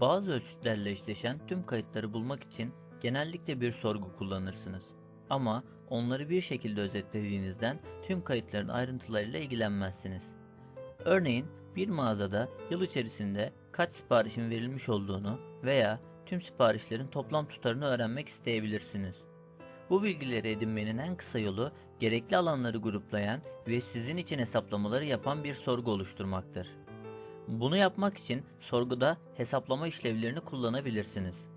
Bazı ölçütlerle eşleşen tüm kayıtları bulmak için genellikle bir sorgu kullanırsınız. Ama onları bir şekilde özetlediğinizden tüm kayıtların ayrıntılarıyla ilgilenmezsiniz. Örneğin bir mağazada yıl içerisinde kaç siparişin verilmiş olduğunu veya tüm siparişlerin toplam tutarını öğrenmek isteyebilirsiniz. Bu bilgileri edinmenin en kısa yolu gerekli alanları gruplayan ve sizin için hesaplamaları yapan bir sorgu oluşturmaktır. Bunu yapmak için sorguda hesaplama işlevlerini kullanabilirsiniz.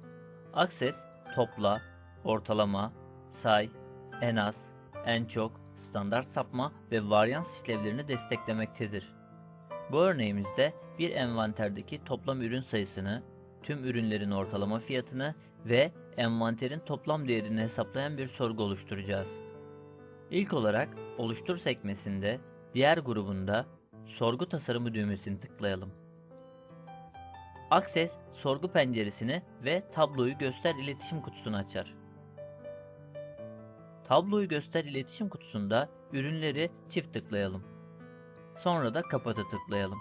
Access, topla, ortalama, say, en az, en çok, standart sapma ve varyans işlevlerini desteklemektedir. Bu örneğimizde bir envanterdeki toplam ürün sayısını, tüm ürünlerin ortalama fiyatını ve envanterin toplam değerini hesaplayan bir sorgu oluşturacağız. İlk olarak oluştur sekmesinde diğer grubunda sorgu tasarımı düğmesini tıklayalım. Access sorgu penceresini ve tabloyu göster iletişim kutusunu açar. Tabloyu göster iletişim kutusunda ürünleri çift tıklayalım. Sonra da kapata tıklayalım.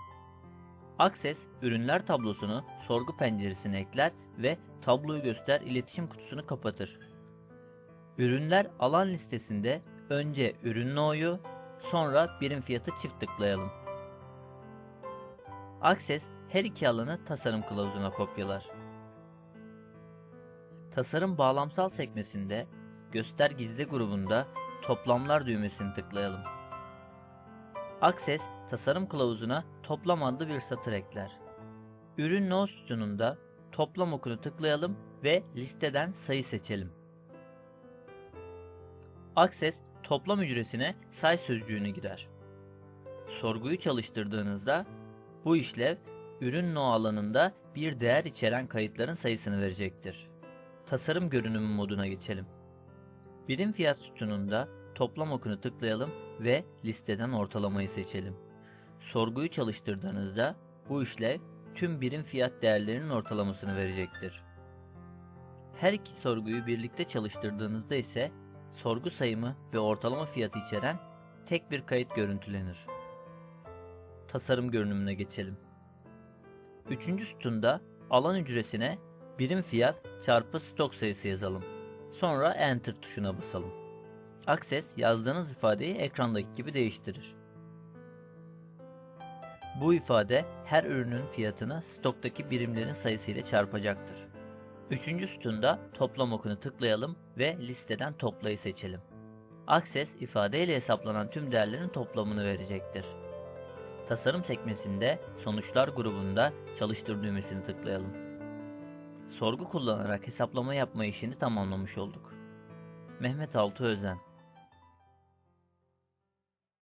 Access ürünler tablosunu sorgu penceresine ekler ve tabloyu göster iletişim kutusunu kapatır. Ürünler alan listesinde önce ürün no'yu sonra birim fiyatı çift tıklayalım. Access her iki alanı tasarım kılavuzuna kopyalar. Tasarım bağlamsal sekmesinde göster gizli grubunda toplamlar düğmesini tıklayalım. Access tasarım kılavuzuna toplam adlı bir satır ekler. Ürün no sütununda toplam okunu tıklayalım ve listeden sayı seçelim. Access toplam hücresine say sözcüğünü girer. Sorguyu çalıştırdığınızda bu işlev ürün no alanında bir değer içeren kayıtların sayısını verecektir. Tasarım görünümü moduna geçelim. Birim fiyat sütununda toplam okunu tıklayalım ve listeden ortalamayı seçelim. Sorguyu çalıştırdığınızda bu işlev tüm birim fiyat değerlerinin ortalamasını verecektir. Her iki sorguyu birlikte çalıştırdığınızda ise sorgu sayımı ve ortalama fiyatı içeren tek bir kayıt görüntülenir. Tasarım görünümüne geçelim. Üçüncü sütunda alan hücresine birim fiyat çarpı stok sayısı yazalım. Sonra Enter tuşuna basalım. Access yazdığınız ifadeyi ekrandaki gibi değiştirir. Bu ifade her ürünün fiyatını stoktaki birimlerin sayısıyla çarpacaktır. Üçüncü sütunda toplam okunu tıklayalım ve listeden toplayı seçelim. Access ifadeyle hesaplanan tüm değerlerin toplamını verecektir. Tasarım sekmesinde sonuçlar grubunda çalıştır düğmesini tıklayalım. Sorgu kullanarak hesaplama yapma işini tamamlamış olduk. Mehmet Altı Özen